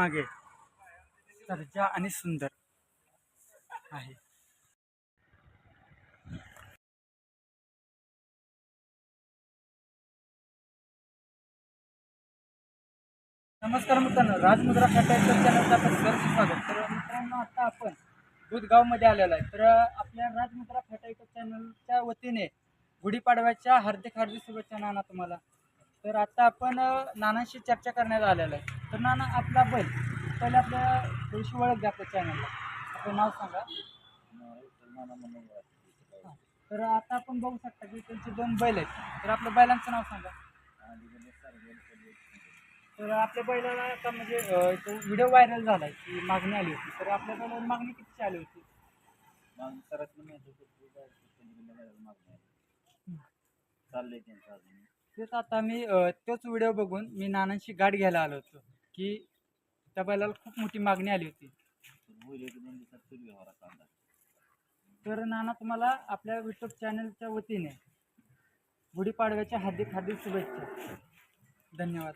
मागे. सर्जा आणि सुंदर आहे. नमस्कार मित्रांनो राजमुद्रा फाटा चॅनलचं आपण सहर्ष स्वागत. तर मित्रांनो आता आपण दुधगावमध्ये आलेलो आहे. तर आपल्या राजमुद्रा फाटा चॅनलच्या वतीने गुढीपाडव्याच्या हार्दिक हार्दिक शुभेच्छा नाना तुम्हाला. तर आता आपण नानांशी चर्चा करण्यात आलेलं आहे. तर नाना आपला बैल पहिले आपल्या थोडीशी ओळख द्या आपल्या चॅनलला आपलं नाव सांगा. हां. तर आता आपण बघू शकता की त्यांचे दोन बैल आहेत. तर आपल्या बैलांचं नाव सांगा. तर आपल्या बैलाला आता म्हणजे तो व्हिडिओ व्हायरल झाला आहे की मागणी आली होती. तर आपल्या बैलाला मागणी कितीची आली होती? चाललंय त्यांचं अजून. तेच आता मी तोच व्हिडिओ बघून मी नानांशी गाठ घ्यायला आलो होतो की त्या बैलाला खूप मोठी मागणी आली होती. तर तर नाना तुम्हाला आपल्या युट्यूब चॅनलच्या वतीने गुढीपाडव्याच्या हार्दिक हार्दिक शुभेच्छा. धन्यवाद.